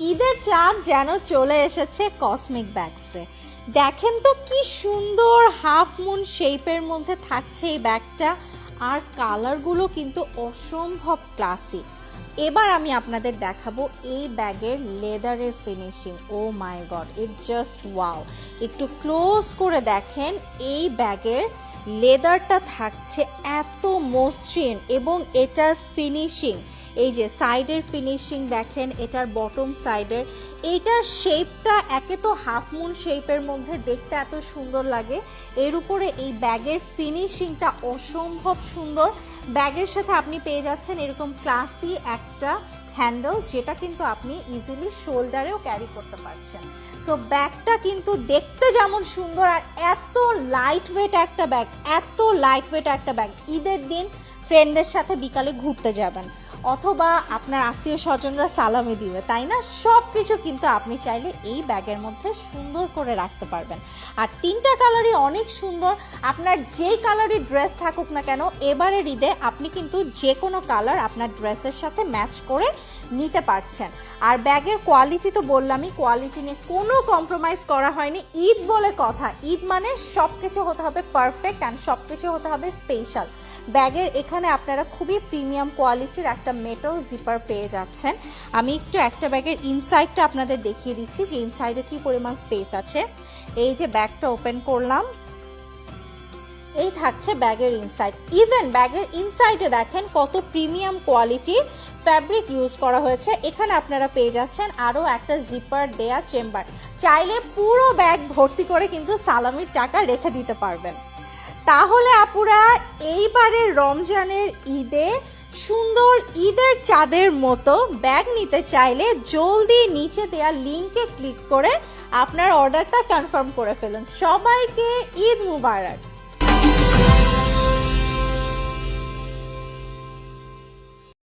ঈদের চাঁদ যেন চলে এসেছে কসমিক ব্যাগসে দেখেন তো কি সুন্দর হাফ মুন শেপের মধ্যে থাকছে এই ব্যাগটা আর কালারগুলো কিন্তু অসম্ভব ক্লাসিক এবার আমি আপনাদের দেখাবো এই ব্যাগের লেদারের finishing oh my god it just wow একটু ক্লোজ করে দেখেন, এই ব্যাগের লেদারটা থাকছে এত মসৃণ এবং এটার ফিনিশিং এই যে সাইডের ফিনিশিং দেখেন, এটার বটম সাইডের এইটার শেপটা একে তো হাফ মুন শেপের মধ্যে দেখতে এত সুন্দর লাগে। এর উপরে এই ব্যাগের ফিনিশিংটা অসম্ভব সুন্দর। ব্যাগের সাথে আপনি পেয়ে যাচ্ছেন এরকম ক্লাসি একটা হ্যান্ডেল যেটা কিন্তু আপনি ইজিলি শোল্ডারেও ক্যারি করতে পারছেন। সো ব্যাগটা কিন্তু দেখতে যেমন সুন্দর আর এত লাইট ওয়েট একটা ব্যাগ এত লাইট ওয়েট একটা ব্যাগ ঈদের দিন ফ্রেন্ডদের সাথে বিকালে ঘুরতে যাবেন। অথবা আপনার আত্মীয় স্বজনরা সালামি দিবে, তাই না? সব কিছু কিন্তু আপনি চাইলে এই ব্যাগের মধ্যে সুন্দর করে রাখতে পারবেন। আর তিনটা কালারই অনেক সুন্দর। আপনার যেই কালারই ড্রেস থাকুক না কেন, এবারের ঈদে আপনি কিন্তু যে কোনো কালার আপনার ড্রেসের সাথে ম্যাচ করে নিতে পারছেন। আর ব্যাগের কোয়ালিটি তো বললামই কোয়ালিটি নিয়ে কোনো কম্প্রোমাইজ করা হয়নি। ঈদ বলে কথা। ঈদ মানে সব কিছু হতে হবে পারফেক্ট অ্যান্ড সব কিছু হতে হবে স্পেশাল ব্যাগের এখানে আপনারা খুবই প্রিমিয়াম কোয়ালিটির একটা মেটাল জিপার পেয়ে যাচ্ছেন। আমি একটু একটা ব্যাগের ইনসাইডটা আপনাদের দেখিয়ে দিচ্ছি যে ইনসাইডে কি পরিমাণ স্পেস আছে। এই যে ব্যাগটা ওপেন করলাম। এই থাকছে ব্যাগের ইনসাইড ইভেন ব্যাগের ইনসাইডে দেখেন কত প্রিমিয়াম কোয়ালিটির ফ্যাব্রিক ইউজ করা হয়েছে। এখানে আপনারা পেয়ে যাচ্ছেন আরও একটা জিপার দেয়া চেম্বার চাইলে পুরো ব্যাগ ভর্তি করে কিন্তু সালামির টাকা রেখে দিতে পারবেন। তাহলে আপুরা এইবারের রমজানের ঈদে সুন্দর ঈদের চাঁদের মতো ব্যাগ নিতে চাইলে জলদি নিচে দেওয়া লিঙ্কে ক্লিক করে আপনার অর্ডারটা কনফার্ম করে ফেলুন। সবাইকে ঈদ মুবারক।